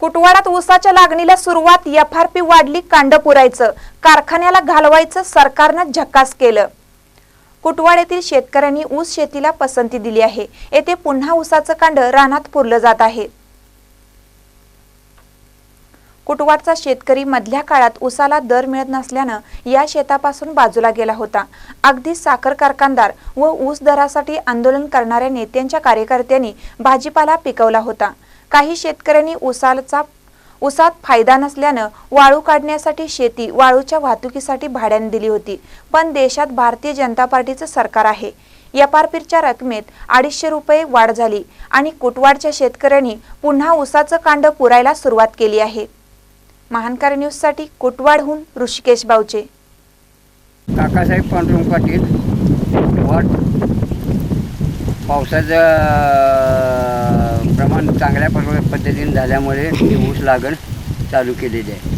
कुटवाडात ऊसाच्या लागणीला सुरुवात F R P वाढली कांड पुरायचं. कारखान्याला घालवायचं सरकारनं झकास केलं. कुटवाड येथील शेतकऱ्यांनी ऊस शेतीला पसंती दिली आहे. येथे पुन्हा ऊसाचं कांड रानात पुरलं जात आहे. कुटवाडचा शेतकरी मधल्या काळात ऊसाला दर मिळत नसल्यानं या शेतापासून बाजूला गेला होता. अगदी साखर कारखानदार व ऊस दरासाठी आंदोलन करणाऱ्या नेत्यांच्या कार्यकर्त्यांनी भाजीपाला पिकवला होता. काही शेतकऱ्यांनी उसाचा उसात फायदा नसल्यानं वाळू काढण्यासाठी शेती वाळूच्या वाहतुकीसाठी भाड्याने दिली होती. पण देशात भारतीय जनता पार्टीचं सरकार आहे. एफ रकमेत अडीचशे रुपये वाढ झाली आणि कुटवाडच्या शेतकऱ्यांनी पुन्हा उसाचं कांड पुरायला सुरुवात केली आहे. महानकार न्यूजसाठी कुटवाडहून ऋषिकेश बावचे. काकासाहेब पांडुरंग पाटील पावसाचं प्रमाण चांगल्या प्रकारे पद्धतीने झाल्यामुळे ऊस लागण चालू केलेली आहे.